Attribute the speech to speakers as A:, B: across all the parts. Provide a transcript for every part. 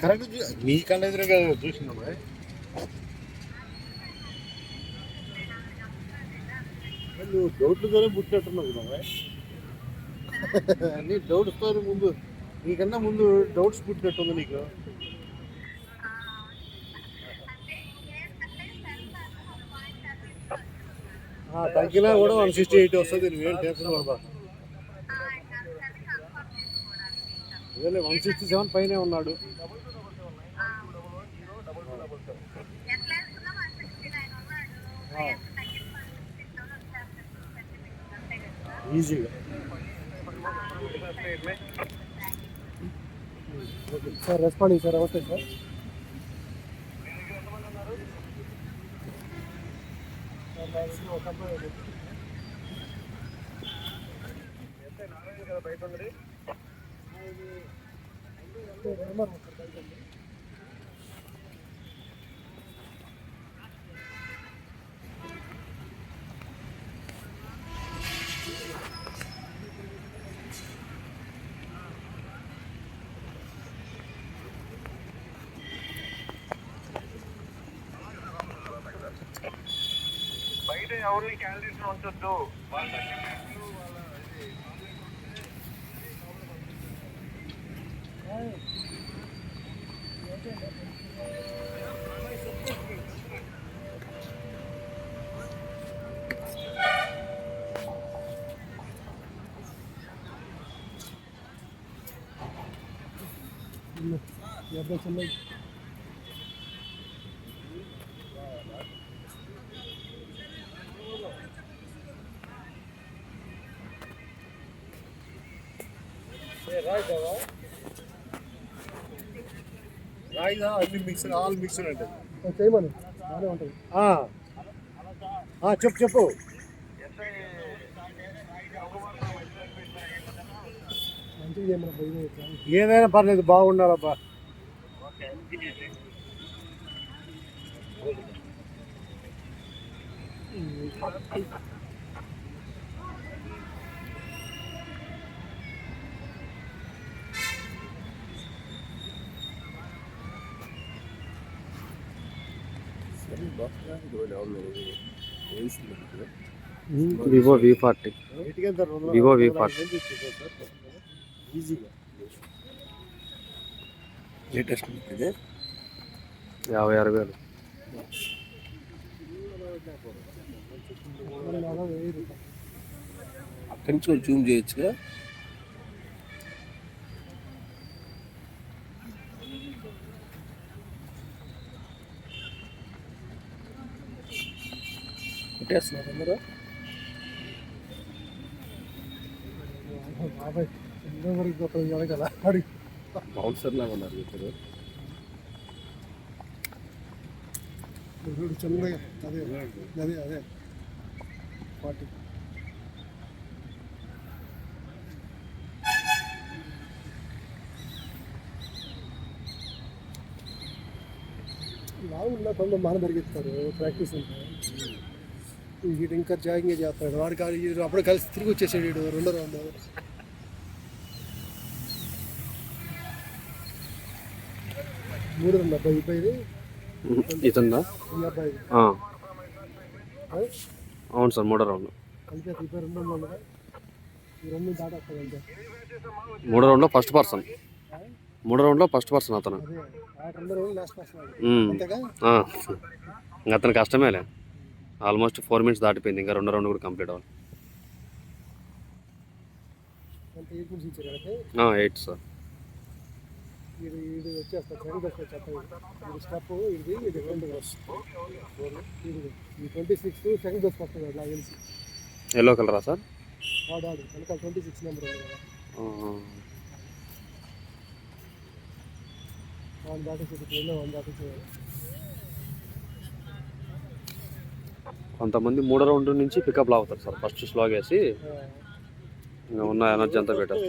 A: Correct నీ కళ్ళ ఎదురుగా చూసినామా నువ్వు డౌట్లతోనే పుట్టినట్టున్నావు కదా అన్ని డౌట్స్తో ముందు నీకన్నా ముందు డౌట్స్ పుట్టినట్టుంది నీకు. తగ్గినా కూడా వన్ సిక్స్టీ ఎయిట్ వస్తుంది ఏం టెన్షన్ పడదా అదే వన్ సిక్స్టీ సెవెన్ పైనే ఉన్నాడు. ఈజీగా. సార్ రెస్పాండ్ సార్ నమస్తే సార్.
B: బయట ఎవరిని క్యాలరీస్ ఉంచొద్దు. వాళ్ళ
A: రాయిదా? అన్ని మిక్సర్ ఆల్ మిక్సర్ అంటే
C: చేయమని. బాగానే ఉంటుంది.
A: చెప్పు చెప్పు. ఏదైనా పర్లేదు బాగుండాలబ్బా.
D: Vivo V forty V forty.
A: ఈజీగా
B: లేటెస్ట్ ఇది.
D: యాభై ఆరు వేలు.
B: అక్కడి నుంచి జూమ్ చేయొచ్చుగా. కొట్టేస్తున్నారు అందరూ. బౌన్సర్ లాగా ఉన్నారు ఇప్పుడు
C: చిన్నగా అదే అదే అదే. పార్టీ లావున్న కొంత మాన పెరిగిస్తారు ప్రాక్టీస్ అంటే వీడు ఇంకా జాగింగ్ చేస్తాడు. వాడు కాదు వీడు అప్పుడు కలిసి తిరిగి వచ్చేసాడు వీడు రెండో రౌండ్. మూడు రెండు అబ్బాయి అబ్బాయిది?
D: ఇతుందా
C: ఈ అబ్బాయి.
D: అవును సార్ మూడో రౌండ్.
C: అబ్బాయి రెండు ఈ రెండు అంతే.
D: మూడో రౌండ్లో ఫస్ట్ పర్సన్ మూడో రౌండ్లో ఫస్ట్ పర్సన్ అతను.
C: రెండు రోజులు లాస్ట్
D: అతను కష్టమేలే. ఆల్మోస్ట్ ఫోర్ మినిట్స్ దాటిపోయింది. ఇంకా రెండో రౌండ్ కూడా కంప్లీట్ అవ్వాలి.
C: Eight
D: sir. ఎల్లో కలరా సార్?
C: ట్వంటీ సిక్స్ నెంబర్ దాటేసి ఎన్నో వాడిని దాటేసి
D: కొంతమంది మూడో రౌండ్ నుంచి పికప్ లాగుతారు సార్. ఫస్ట్ స్లాగ్ వేసి ఇంకా ఉన్న ఎనర్జీ అంతా పెట్టారు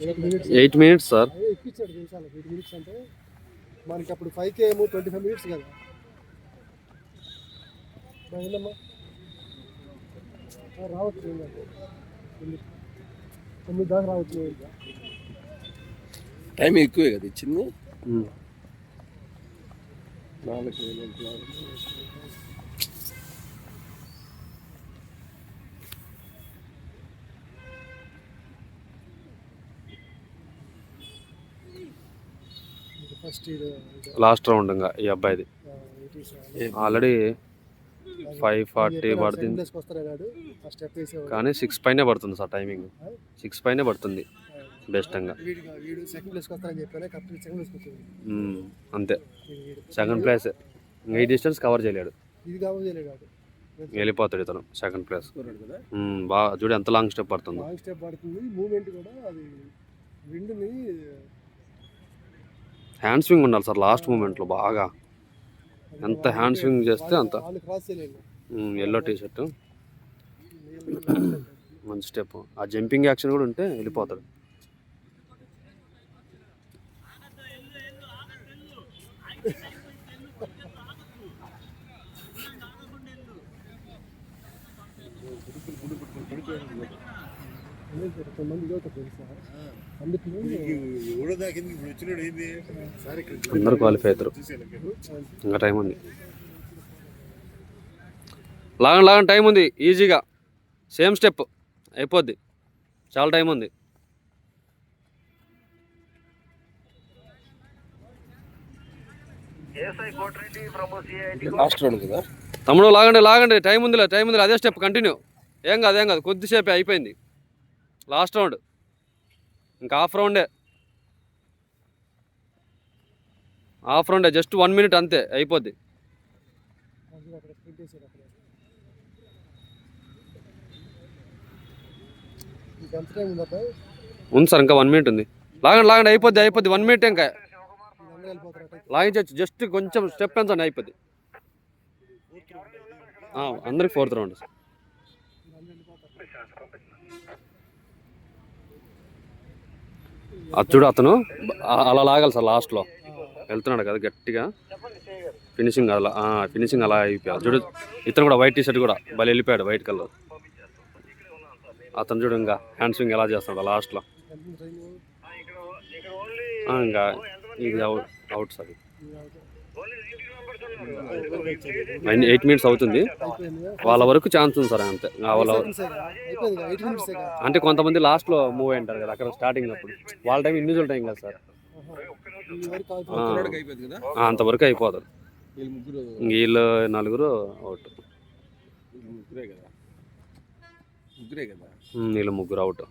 C: eight minutes
D: eight minutes sir?
C: ఎక్కించాడు నిమిషాలు ఎయిట్ మినిట్స్ అంటే? మనకి అప్పుడు ఫైవ్ కే ఏమో ట్వంటీ ఫైవ్ మినిట్స్ కదా. రావచ్చు. తొమ్మిది- దాకా రావచ్చు.
B: టైం ఎక్కువే కదా ఇచ్చింది. నాలుగు వేలు అంటున్నారు.
C: ఇది ఫస్ట్ ఇది
D: లాస్ట్ రౌండ్ ఇంకా ఈ అబ్బాయిది. ఆల్రెడీ ఫైవ్ ఫార్టీ పడుతుంది. కానీ సిక్స్ పైనే పడుతుంది సార్ టైమింగ్ సిక్స్ పైనే పడుతుంది. బెస్ట్గా. అంతే. సెకండ్ ప్లేస్ ఇంకా ఈ డిస్టెన్స్ కవర్ చేయలేడు. వెళ్ళిపోతాడు ఇతను సెకండ్ ప్లేస్ బాగా చూడు ఎంత లాంగ్ స్టెప్ పడుతుందో.
C: లాంగ్ స్టెప్ పడుతుంది. మూమెంట్ కూడా అది విండ్ని
D: హ్యాండ్ స్వింగ్ ఉండాలి సార్ లాస్ట్ మూమెంట్లో బాగా. ఎంత హ్యాండ్ స్వింగ్ చేస్తే అంత.
C: వాళ్ళు క్రాస్ చేయలేదు
D: ఎల్లో టీ షర్ట్ మంచి స్టెప్ ఆ జంపింగ్ యాక్షన్ కూడా ఉంటే వెళ్ళిపోతాడు. అందరూ qualify అవుతారు. ఇంకా టైం ఉంది. లాగండి లాగండి టైం ఉంది. ఈజీగా సేమ్ స్టెప్ అయిపోద్ది. చాలా టైం ఉంది.
B: లాస్ట్ రౌండ్ కదా?
D: తమ్ముడు లాగండి లాగండి. టైం ఉందిలే టైం ఉందిలే. అదే స్టెప్ కంటిన్యూ ఏం కాదు ఏం కాదు. కొద్దిసేపే అయిపోయింది. Last round. ఇంకా హాఫ్ రౌండే. హాఫ్ రౌండే జస్ట్ వన్ మినిట్ అంతే అయిపోద్ది.
C: ఉంది
D: సార్ ఇంకా వన్ మినిట్ ఉంది. లాగండి లాగండి అయిపోద్ది అయిపోద్ది. వన్ మినిట్ ఇంకా. లాగించవచ్చు జస్ట్ కొంచెం స్టెప్ పెంచండి అయిపోద్ది. అందరికి ఫోర్త్ రౌండ్
C: సార్ వెళ్ళిపోతారు
D: అది చూడు అతను. అలా లాగాలి సార్ లాస్ట్లో వెళ్తున్నాడు కదా గట్టిగా. ఫినిషింగ్ అలా ఫినిషింగ్ అలా అయిపోయాడు. చూడు ఇతను కూడా వైట్ టీషర్ట్ కూడా భలే వెళ్ళిపోయాడు వైట్ కలర్ అతను చూడు ఇంకా హ్యాండ్ స్వింగ్ ఎలా చేస్తున్నాడు లాస్ట్లో ఇంకా ఇది out out sir eight minutes అవుతుంది. వాళ్ళ వరకు ఛాన్స్ ఉంది సార్ అంతే. వాళ్ళ అంటే కొంతమంది లాస్ట్లో మూవ్ అయింటారు కదా అక్కడ స్టార్టింగ్ అప్పుడు. వాళ్ళ టైం ఇండివిజువల్ టైం కదా సార్.
C: ఈ వరకు
D: ఆ,
B: కుర్రాడికి అయిపోయింది కదా
D: ఆ, అంతవరకు అయిపోతారు
B: వీళ్ళు
D: నలుగురు అవుట్
B: వీళ్ళు ముగ్గురే కదా ముగ్గురే కదా
D: వీళ్ళు ముగ్గురు అవుట్